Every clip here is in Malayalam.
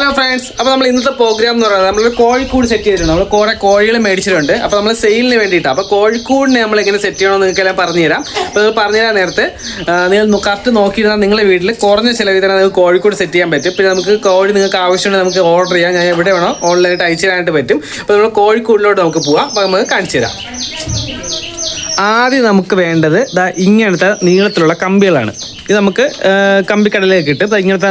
ഹലോ ഫ്രണ്ട്സ് അപ്പോൾ നമ്മൾ ഇന്നത്തെ പ്രോഗ്രാം എന്ന് പറയുന്നത് നമ്മൾ കോഴിക്കൂട് സെറ്റ് ചെയ്തിട്ടുണ്ട്. നമ്മൾ കുറേ കോഴികൾ മേടിച്ചിട്ടുണ്ട്. അപ്പോൾ നമ്മൾ സെയിലിന് വേണ്ടിയിട്ടാണ് അപ്പോൾ കോഴിക്കൂടിനെ നമ്മൾ എങ്ങനെ സെറ്റ് ചെയ്യണമെന്ന് നിങ്ങൾക്ക് എല്ലാം പറഞ്ഞുതരാം. അപ്പോൾ നിങ്ങൾ പറഞ്ഞുതരാൻ നേരത്ത്. നിങ്ങൾ കറക്റ്റ് നോക്കിയിരുന്നാൽ നിങ്ങളുടെ വീട്ടിൽ കുറഞ്ഞ ചിലവിൽ തന്നെ നിങ്ങൾക്ക് കോഴിക്കൂട് സെറ്റ് ചെയ്യാൻ പറ്റും. പിന്നെ നമുക്ക് കോഴി നിങ്ങൾക്ക് ആവശ്യമുണ്ടെങ്കിൽ നമുക്ക് ഓർഡർ ചെയ്യാം. ഞാൻ എവിടെ വേണോ ഓൺലൈനായിട്ട് അയച്ചു തരാനായിട്ട് പറ്റും. അപ്പോൾ നമ്മൾ കോഴിക്കൂടിലോട്ട് നമുക്ക് പോവാം. അപ്പോൾ നമുക്ക് കാണിച്ചു തരാം ആദ്യം നമുക്ക് വേണ്ടത് ദാ ഇങ്ങനത്തെ നീളത്തിലുള്ള കമ്പികളാണ്. ഇത് നമുക്ക് കമ്പിക്കടലേക്ക് ഇട്ട് ഇങ്ങനത്തെ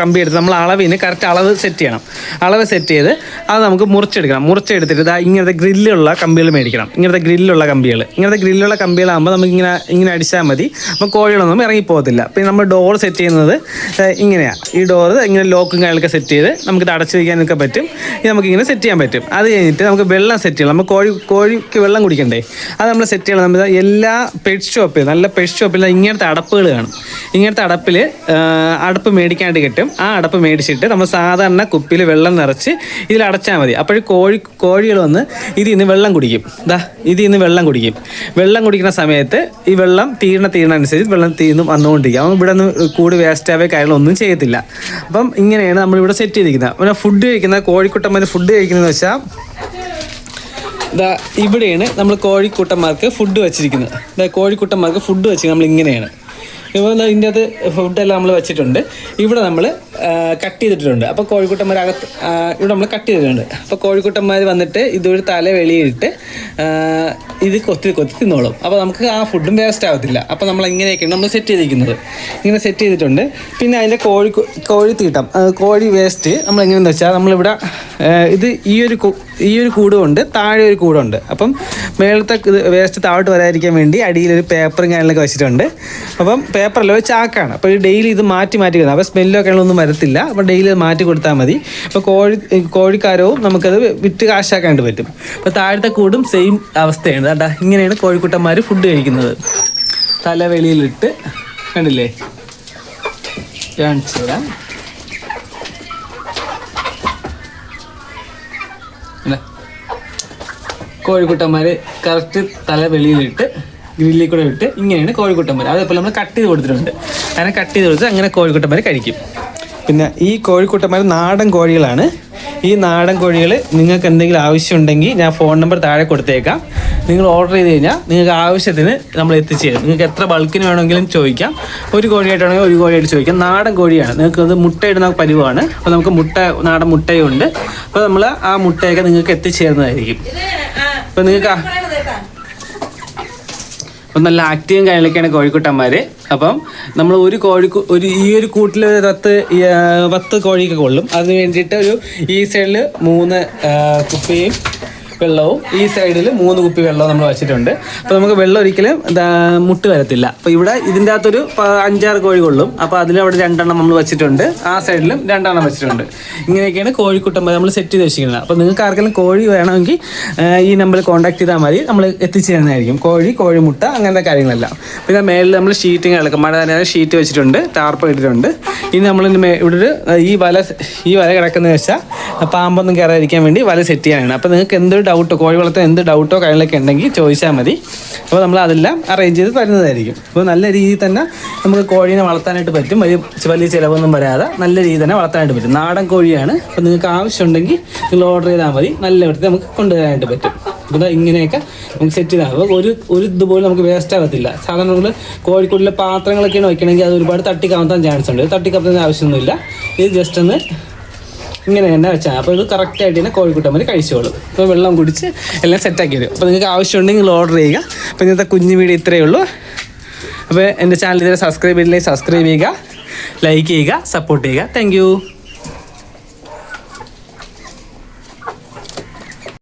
കമ്പി എടുത്ത് നമ്മൾ അളവിന് കറക്റ്റ് അളവ് സെറ്റ് ചെയ്യണം. അളവ് സെറ്റ് ചെയ്ത് അത് നമുക്ക് മുറിച്ചെടുക്കണം. മുറിച്ചെടുത്തിട്ട് ദാ ഇങ്ങനത്തെ ഗ്രില്ലുള്ള കമ്പികൾ മേടിക്കണം. ഇങ്ങനത്തെ ഗ്രില്ലുള്ള കമ്പികൾ. ഇങ്ങനത്തെ ഗ്രില്ലുള്ള കമ്പികളാകുമ്പോൾ നമുക്ക് ഇങ്ങനെ ഇങ്ങനെ അടിച്ചാൽ മതി. അപ്പോൾ കോഴികളൊന്നും ഇറങ്ങിപ്പോകത്തില്ല. പിന്നെ നമ്മൾ ഡോർ സെറ്റ് ചെയ്യുന്നത് ഇങ്ങനെയാണ് ഈ ഡോറ് ഇങ്ങനെ ലോക്കും കാര്യങ്ങളൊക്കെ സെറ്റ് ചെയ്ത് നമുക്ക് ഇത് അടച്ചു വയ്ക്കാനൊക്കെ പറ്റും. ഇത് നമുക്ക് ഇങ്ങനെ സെറ്റ് ചെയ്യാൻ പറ്റും. അത് കഴിഞ്ഞിട്ട് നമുക്ക് വെള്ളം സെറ്റ് ചെയ്യണം. നമ്മൾ കോഴി കോഴിക്ക് വെള്ളം കുടിക്കണ്ടേ? അത് നമ്മൾ സെറ്റ് ചെയ്യണം. നമ്മൾ എല്ലാ പെറ്റ് ഷോപ്പിൽ നല്ല പെറ്റ് ഷോപ്പിൽ ഇങ്ങനത്തെ അടപ്പുകൾ കാണും. ഇങ്ങനത്തെ അടപ്പിൽ അടപ്പ് മേടിക്കാണ്ട് കിട്ടും. ആ അടപ്പ് മേടിച്ചിട്ട് നമ്മൾ സാധാരണ കുപ്പിയിൽ വെള്ളം നിറച്ച് ഇതിൽ അടച്ചാൽ മതി. അപ്പോഴും കോഴി കോഴികൾ വന്ന് ഇതിൽ നിന്ന് വെള്ളം കുടിക്കും. ദാ ഇതിൽ നിന്ന് വെള്ളം കുടിക്കും. വെള്ളം കുടിക്കുന്ന സമയത്ത് ഈ വെള്ളം തീരണ തീരണ അനുസരിച്ച് വെള്ളം തീർന്ന് വന്നുകൊണ്ടിരിക്കും. അപ്പം ഇവിടെ നിന്ന് കൂട് വേസ്റ്റ് ആവുക കാര്യങ്ങളൊന്നും ചെയ്യത്തില്ല. അപ്പം ഇങ്ങനെയാണ് നമ്മളിവിടെ സെറ്റ് ചെയ്തിരിക്കുന്നത്. പിന്നെ ഫുഡ് കഴിക്കുന്ന കോഴിക്കുട്ടമ്മ ഫുഡ് കഴിക്കുന്നതെന്ന് വെച്ചാൽ ഇതാ ഇവിടെയാണ് നമ്മൾ കോഴിക്കൂട്ടന്മാർക്ക് ഫുഡ് വെച്ചിരിക്കുന്നത്. ഇതാ കോഴിക്കൂട്ടന്മാർക്ക് ഫുഡ് വെച്ച് നമ്മൾ ഇങ്ങനെയാണ്. ദാ ഇതിന്റെ അകത്ത് ഫുഡെല്ലാം നമ്മൾ വെച്ചിട്ടുണ്ട്. ഇവിടെ നമ്മൾ കട്ട് ചെയ്തിട്ടുണ്ട്. അപ്പോൾ കോഴിക്കുട്ടന്മാർ അകത്ത് ഇവിടെ നമ്മൾ കട്ട് ചെയ്തിട്ടുണ്ട്. അപ്പോൾ കോഴിക്കൂട്ടന്മാർ വന്നിട്ട് ഇതൊരു തല വെളിയിട്ട് ഇത് കൊത്തി കൊത്തി തിന്നോളും. അപ്പോൾ നമുക്ക് ആ ഫുഡും വേസ്റ്റ് ആവത്തില്ല. അപ്പോൾ നമ്മൾ ഇങ്ങനെയൊക്കെയാണ് നമ്മൾ സെറ്റ് ചെയ്തിരിക്കുന്നത്. ഇങ്ങനെ സെറ്റ് ചെയ്തിട്ടുണ്ട്. പിന്നെ അതിന്റെ കോഴി കോഴി തീട്ടം കോഴി വേസ്റ്റ് നമ്മൾ എങ്ങനെയെന്ന് വെച്ചാൽ നമ്മളിവിടെ ഇത് ഈ ഒരു ഈ ഒരു കൂടുമുണ്ട് താഴെ ഒരു കൂടുണ്ട് അപ്പം മേളത്തെ വേസ്റ്റ് താഴോട്ട് വരാതിരിക്കാൻ വേണ്ടി അടിയിൽ ഒരു പേപ്പറും കാര്യങ്ങളൊക്കെ വെച്ചിട്ടുണ്ട്. അപ്പം പേപ്പറല്ല ഒരു ചാക്കാണ്. അപ്പോൾ ഡെയിലി ഇത് മാറ്റി മാറ്റി കൊടുക്കണം അപ്പോൾ സ്മെല്ലോ കാര്യങ്ങളൊന്നും വരത്തില്ല. അപ്പോൾ ഡെയിലി അത് മാറ്റി കൊടുത്താൽ മതി. അപ്പോൾ കോഴി കോഴിക്കാരവും നമുക്കത് വിറ്റ് കാശാക്കാണ്ട് പറ്റും. അപ്പോൾ താഴത്തെ കൂടും സെയിം അവസ്ഥയാണ്. കേട്ടാ ഇങ്ങനെയാണ് കോഴിക്കുട്ടന്മാർ ഫുഡ് കഴിക്കുന്നത്. തല വെളിയിലിട്ട് കണ്ടില്ലേ? കാണിച്ചു ഇല്ലേ? കോഴിക്കുട്ടന്മാര് കറക്റ്റ് തല വെളിയിലിട്ട് ഗ്രില്ലിൽ കൂടെ ഇട്ട് ഇങ്ങനെയാണ് കോഴിക്കുട്ടന്മാർ അതേപോലെ നമ്മൾ കട്ട് ചെയ്ത് കൊടുത്തിട്ടുണ്ട്. അങ്ങനെ കട്ട് ചെയ്ത് കൊടുത്ത് അങ്ങനെ കോഴിക്കുട്ടന്മാർ കഴിക്കും. പിന്നെ ഈ കോഴിക്കുട്ടന്മാർ നാടൻ കോഴികളാണ്. ഈ നാടൻ കോഴികൾ നിങ്ങൾക്ക് എന്തെങ്കിലും ആവശ്യമുണ്ടെങ്കിൽ ഞാൻ ഫോൺ നമ്പർ താഴെ കൊടുത്തേക്കാം. നിങ്ങൾ ഓർഡർ ചെയ്ത് കഴിഞ്ഞാൽ നിങ്ങൾക്ക് ആവശ്യത്തിന് നമ്മൾ എത്തിച്ചു തരും നിങ്ങൾക്ക് എത്ര ബൾക്കിന് വേണമെങ്കിലും ചോദിക്കാം. ഒരു കോഴിയായിട്ടാണെങ്കിൽ ഒരു കോഴിയായിട്ട് ചോദിക്കാം. നാടൻ കോഴിയാണ്. നിങ്ങൾക്ക് അത് മുട്ടയിടുന്ന പരിവാണ്. അപ്പോൾ നമുക്ക് മുട്ട നാടൻ മുട്ടയുണ്ട്. അപ്പോൾ നമ്മൾ ആ മുട്ടയൊക്കെ നിങ്ങൾക്ക് എത്തിച്ചേരുന്നതായിരിക്കും. അപ്പോൾ നിങ്ങൾക്ക് അപ്പം നല്ല ആക്റ്റീവും കാര്യങ്ങളൊക്കെയാണ് കോഴിക്കുട്ടന്മാർ അപ്പം നമ്മൾ ഒരു കോഴി ഒരു ഈ ഒരു കൂട്ടിൽ ഒരു പത്ത് പത്ത് കോഴിയൊക്കെ കൊള്ളും. അതിന് വേണ്ടിയിട്ട് ഒരു ഈ സൈഡിൽ മൂന്ന് കുപ്പിയും വെള്ളവും ഈ സൈഡിൽ മൂന്ന് കുപ്പി വെള്ളവും നമ്മൾ വെച്ചിട്ടുണ്ട്. അപ്പോൾ നമുക്ക് വെള്ളം ഒരിക്കലും മുട്ട് വരത്തില്ല. അപ്പോൾ ഇവിടെ ഇതിന്റെ അകത്തൊരു അഞ്ചാറ് കോഴി കൊള്ളും. അപ്പോൾ അതിൽ അവിടെ രണ്ടെണ്ണം നമ്മൾ വെച്ചിട്ടുണ്ട്. ആ സൈഡിലും രണ്ടെണ്ണം വെച്ചിട്ടുണ്ട്. ഇങ്ങനെയൊക്കെയാണ് കോഴിക്കുട്ടന്മാർ നമ്മൾ സെറ്റ് ചെയ്ത് വെച്ചിരിക്കുന്നത് അപ്പോൾ നിങ്ങൾക്ക് ആർക്കെങ്കിലും കോഴി വേണമെങ്കിൽ ഈ നമ്പറിൽ കോൺടാക്ട് ചെയ്താൽ മതി. നമ്മൾ എത്തിച്ചു തരുന്നതായിരിക്കും. കോഴി കോഴിമുട്ട അങ്ങനത്തെ കാര്യങ്ങളെല്ലാം. പിന്നെ മേളിൽ നമ്മൾ ഷീറ്റിങ് കിടക്കും മഴ തന്നെ ഷീറ്റ് വെച്ചിട്ടുണ്ട്. ടാർപ്പ് ഇട്ടിട്ടുണ്ട്. ഇനി നമ്മൾ ഇവിടെ ഒരു ഈ വല ഈ വല കിടക്കുന്നത് വെച്ചാൽ പാമ്പൊന്നും കയറാതിരിക്കാൻ വേണ്ടി വല സെറ്റ് ചെയ്യാനാണ്. അപ്പോൾ നിങ്ങൾക്ക് എന്തൊരു ഡൗട്ടോ കോഴി വളർത്താൻ എന്ത് ഡൗട്ടോ കാര്യങ്ങളൊക്കെ ഉണ്ടെങ്കിൽ ചോദിച്ചാൽ മതി. അപ്പോൾ നമ്മൾ അതെല്ലാം അറേഞ്ച് ചെയ്ത് തരുന്നതായിരിക്കും. അപ്പോൾ നല്ല രീതിയിൽ തന്നെ നമുക്ക് കോഴീനെ വളർത്താനായിട്ട് പറ്റും. വലിയ വലിയ ചിലവൊന്നും വരാതെ നല്ല രീതിയിൽ തന്നെ വളർത്താനായിട്ട് പറ്റും. നാടൻ കോഴിയാണ്. അപ്പോൾ നിങ്ങൾക്ക് ആവശ്യമുണ്ടെങ്കിൽ നിങ്ങൾ ഓർഡർ ചെയ്താൽ മതി. നല്ല വൃത്തി നമുക്ക് കൊണ്ടുവരാനായിട്ട് പറ്റും. അപ്പോൾ ഇങ്ങനെയൊക്കെ നമുക്ക് സെറ്റ് ചെയ്താൽ അപ്പോൾ ഒരു ഒരു ഇതുപോലും നമുക്ക് വേസ്റ്റ് ആകത്തില്ല സാധാരണ നമ്മൾ കോഴിക്കോടിലെ പാത്രങ്ങളൊക്കെയാണ് വയ്ക്കണമെങ്കിൽ അത് ഒരുപാട് തട്ടിക്കാവുന്ന ചാൻസ് ഉണ്ട്. തട്ടിക്കമത്തുന്ന ആവശ്യമൊന്നുമില്ല. ഇത് ജസ്റ്റ് ഒന്ന് ഇങ്ങനെ തന്നെ വെച്ചാൽ അപ്പോൾ ഇത് കറക്റ്റായിട്ട് തന്നെ വരെ കഴിച്ചോളും. അപ്പോൾ വെള്ളം കുടിച്ച് എല്ലാം സെറ്റാക്കി തരും. അപ്പോൾ നിങ്ങൾക്ക് ആവശ്യമുണ്ടെങ്കിൽ ഓർഡർ ചെയ്യുക. അപ്പോൾ ഇന്നത്തെ കുഞ്ഞു വീഡിയോ ഇത്രയേ ഉള്ളൂ. അപ്പോൾ എന്റെ ചാനൽ ഇതുവരെ സബ്സ്ക്രൈബ് ചെയ്തില്ലെങ്കിൽ സബ്സ്ക്രൈബ് ചെയ്യുക ലൈക്ക് ചെയ്യുക സപ്പോർട്ട് ചെയ്യുക. താങ്ക്